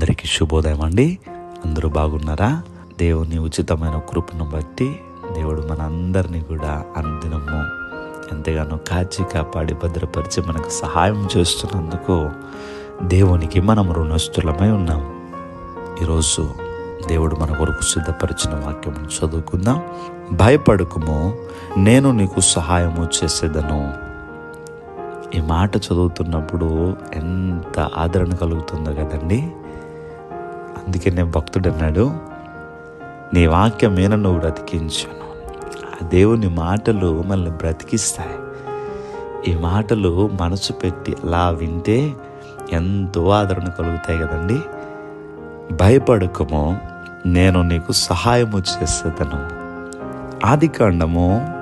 అందరికీ శుభోదయం అండి. అందరూ బాగున్నారా? దేవుని ఉచితమైన కృపను బట్టి దేవుడు మన అందరినీ కూడా అందినము. ఎంతగానో కాచి కాపాడి భద్రపరిచి మనకు సహాయం చేస్తున్నందుకు దేవునికి మనం రుణస్థులమై ఉన్నాం. ఈరోజు దేవుడు మన కొరకు సిద్ధపరిచిన వాక్యం చదువుకుందాం. భయపడకుము నేను నీకు సహాయము చేసేదను. ఈ మాట చదువుతున్నప్పుడు ఎంత ఆదరణ కలుగుతుందో కదండి. అందుకే నేను భక్తుడు అన్నాడు నీ వాక్యం మీద నువ్వు బ్రతికించాను ఆ దేవుని మాటలు మనల్ని బ్రతికిస్తాయి. ఈ మాటలు మనసు పెట్టి అలా వింటే ఎంతో ఆదరణ కలుగుతాయి కదండి. భయపడకము. నేను నీకు సహాయము చేసేదను. ఆది కాండము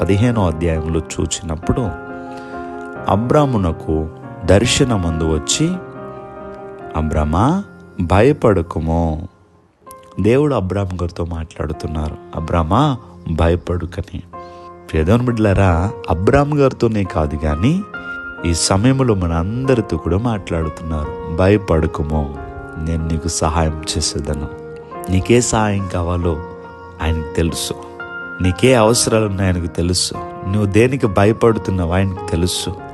పదిహేనో అధ్యాయంలో చూచినప్పుడు అబ్రామునకు దర్శనమందు వచ్చి అబ్రమా భయపడకుము. దేవుడు అబ్రామ్ గారితో మాట్లాడుతున్నారు. అబ్రామా భయపడుకని. ప్రియదవన్ బిడ్డలారా అబ్రామ్ గారితోనే కాదు కానీ ఈ సమయంలో మన అందరితో కూడా మాట్లాడుతున్నారు. భయపడకుము నేను నీకు సహాయం చేసేదను. నీకే సహాయం కావాలో ఆయనకు తెలుసు. నీకే అవసరాలు ఉన్నాయనకు తెలుసు. నువ్వు దేనికి భయపడుతున్నావు ఆయనకు తెలుసు.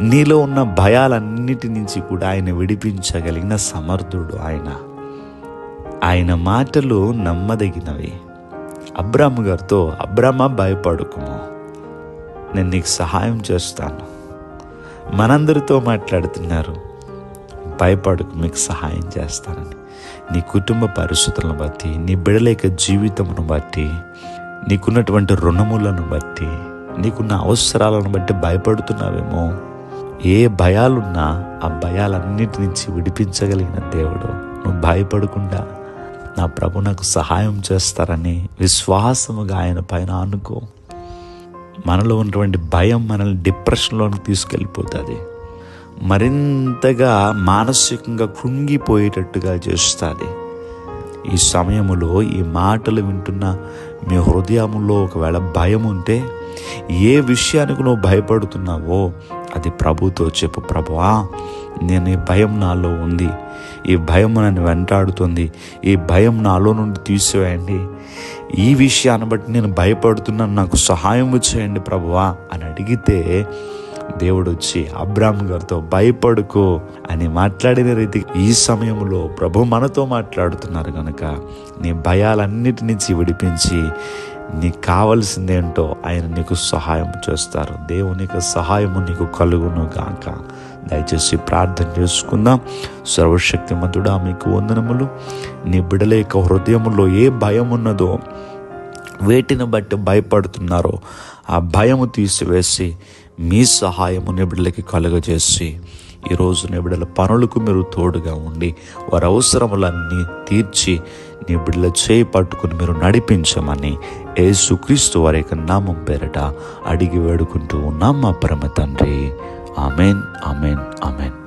నీలో ఉన్న భయాలన్నిటి నుంచి కూడా ఆయన విడిపించగలిగిన సమర్థుడు ఆయన. ఆయన మాటలు నమ్మదగినవి. అబ్రామ్ గారితో అబ్రామ భయపడుకుము. నేను నీకు సహాయం చేస్తాను. మనందరితో మాట్లాడుతున్నారు. భయపడకు మీకు సహాయం చేస్తానని. నీ కుటుంబ పరిస్థితులను బట్టి నీ బిడలేక జీవితమును బట్టి నీకున్నటువంటి రుణములను బట్టి నీకున్న అవసరాలను బట్టి భయపడుతున్నావేమో. ఏ భయాలున్నా ఆ భయాలన్నిటి నుంచి విడిపించగలిగిన దేవుడు. నువ్వు భయపడకుండా నా ప్రభు నాకు సహాయం చేస్తారని విశ్వాసముగా ఆయన పైన అనుకో మనలో ఉన్నటువంటి భయం మనల్ని డిప్రెషన్లోకి తీసుకెళ్ళిపోతుంది. మరింతగా మానసికంగా కృంగిపోయేటట్టుగా చేస్తుంది. ఈ సమయంలో ఈ మాటలు వింటున్న మీ హృదయంలో ఒకవేళ భయం ఉంటే ఏ విషయానికి నువ్వు భయపడుతున్నావో అది ప్రభుతో చెప్పు. ప్రభువా నేను ఈ భయం నాలో ఉంది. ఈ భయం నన్ను వెంటాడుతుంది. ఈ భయం నాలో నుండి తీసివేయండి. ఈ విషయాన్ని బట్టి నేను భయపడుతున్నాను. నాకు సహాయం చేయండి ప్రభువా అని అడిగితే దేవుడు వచ్చి అబ్రామ్ గారితో భయపడుకో అని మాట్లాడిన రీతి ఈ సమయంలో ప్రభు మనతో మాట్లాడుతున్నారు కనుక నీ భయాలన్నిటి నుంచి విడిపించి నీకు కావలసిందేంటో ఆయన నీకు సహాయం చేస్తారు. దేవునికి సహాయము నీకు కలుగును గాక దయచేసి ప్రార్థన చేసుకుందాం. సర్వశక్తిమంతుడా మీకు వందనములు. నీ బిడల యొక్క హృదయంలో ఏ భయం ఉన్నదో వేటిని బట్టి భయపడుతున్నారో ఆ భయము తీసివేసి మీ సహాయము నిబిడలకి కలుగజేసి ఈరోజు నిబిడల పనులకు మీరు తోడుగా ఉండి వారి అవసరములన్నీ తీర్చి నీ బిడ్డల చేయి పట్టుకుని మీరు నడిపించమని ఏసుక్రీస్తు వారి యొక్క నామం పేరట అడిగి వేడుకుంటూ ఉన్నాం మా పరమ తండ్రి. Amen amen amen.